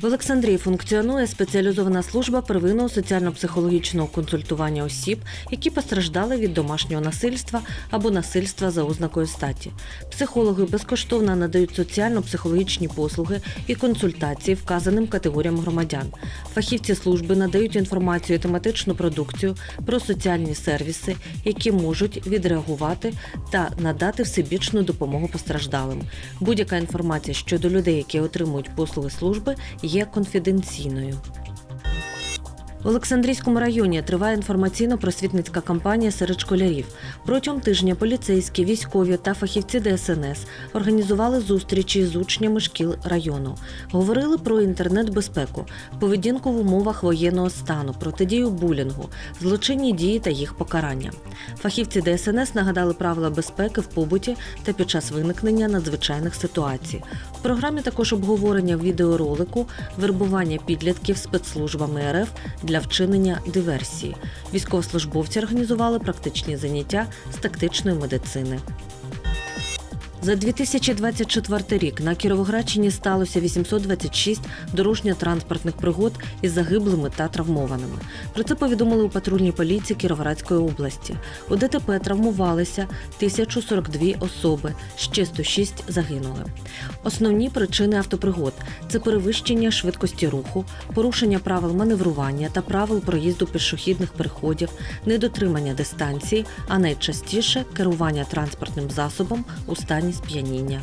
В Олександрії функціонує спеціалізована служба первинного соціально-психологічного консультування осіб, які постраждали від домашнього насильства або насильства за ознакою статі. Психологи безкоштовно надають соціально-психологічні послуги і консультації вказаним категоріям громадян. Фахівці служби надають інформацію і тематичну продукцію про соціальні сервіси, які можуть відреагувати та надати всебічну допомогу постраждалим. Будь-яка інформація щодо людей, які отримують послуги служби, є конфіденційною. В Олександрійському районі триває інформаційно-просвітницька кампанія серед школярів. Протягом тижня поліцейські, військові та фахівці ДСНС організували зустрічі з учнями шкіл району. Говорили про інтернет-безпеку, поведінку в умовах воєнного стану, протидію булінгу, злочинні дії та їх покарання. Фахівці ДСНС нагадали правила безпеки в побуті та під час виникнення надзвичайних ситуацій. В програмі також обговорення відеоролику, вербування підлітків спецслужбами РФ для вчинення диверсії. Військовослужбовці організували практичні заняття з тактичної медицини. За 2024 рік на Кіровоградщині сталося 826 дорожньо-транспортних пригод із загиблими та травмованими. Про це повідомили у патрульній поліції Кіровоградської області. У ДТП травмувалися 1042 особи, ще 106 загинули. Основні причини автопригод це перевищення швидкості руху, порушення правил маневрування та правил проїзду пішохідних переходів, недотримання дистанції, а найчастіше керування транспортним засобом у стані сп'яніння.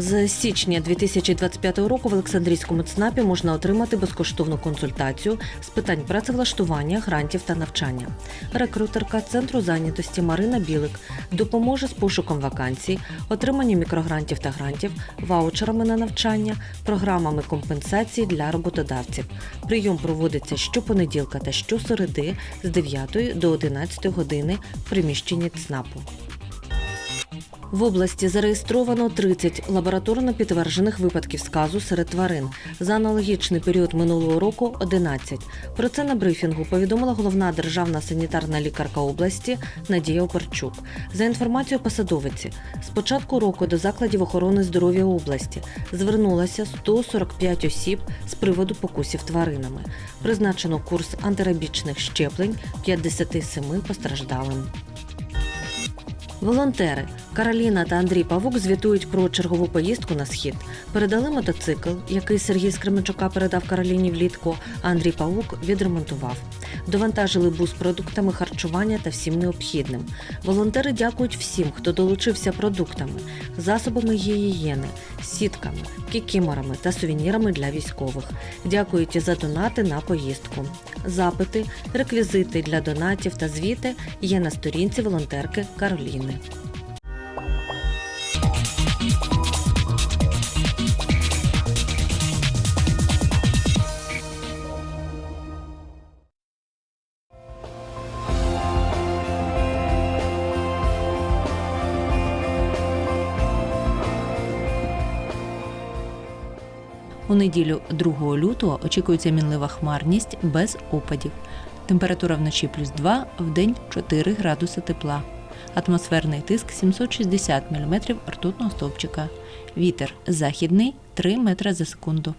З січня 2025 року в Олександрійському ЦНАПі можна отримати безкоштовну консультацію з питань працевлаштування, грантів та навчання. Рекрутерка центру зайнятості Марина Білик допоможе з пошуком вакансій, отриманням мікрогрантів та грантів, ваучерами на навчання, програмами компенсації для роботодавців. Прийом проводиться щопонеділка та щосереди з 9 до 11 години в приміщенні ЦНАПу. В області зареєстровано 30 лабораторно підтверджених випадків сказу серед тварин. За аналогічний період минулого року 11. Про це на брифінгу повідомила головна державна санітарна лікарка області Надія Оперчук. За інформацією посадовиці, з початку року до закладів охорони здоров'я області звернулося 145 осіб з приводу покусів тваринами. Призначено курс антирабічних щеплень 57 постраждалим. Волонтери Кароліна та Андрій Павук звітують про чергову поїздку на схід. Передали мотоцикл, який Сергій з передав Кароліні влітку, а Андрій Павук відремонтував. Довантажили бус продуктами харчування та всім необхідним. Волонтери дякують всім, хто долучився продуктами, засобами гігієни, сітками, кікіморами та сувенірами для військових. Дякують і за донати на поїздку. Запити, реквізити для донатів та звіти є на сторінці волонтерки Кароліни. У неділю 2 лютого очікується мінлива хмарність без опадів. Температура вночі плюс 2, в день 4 градуси тепла. Атмосферний тиск 760 мм ртутного стовпчика. Вітер західний 3 метри за секунду.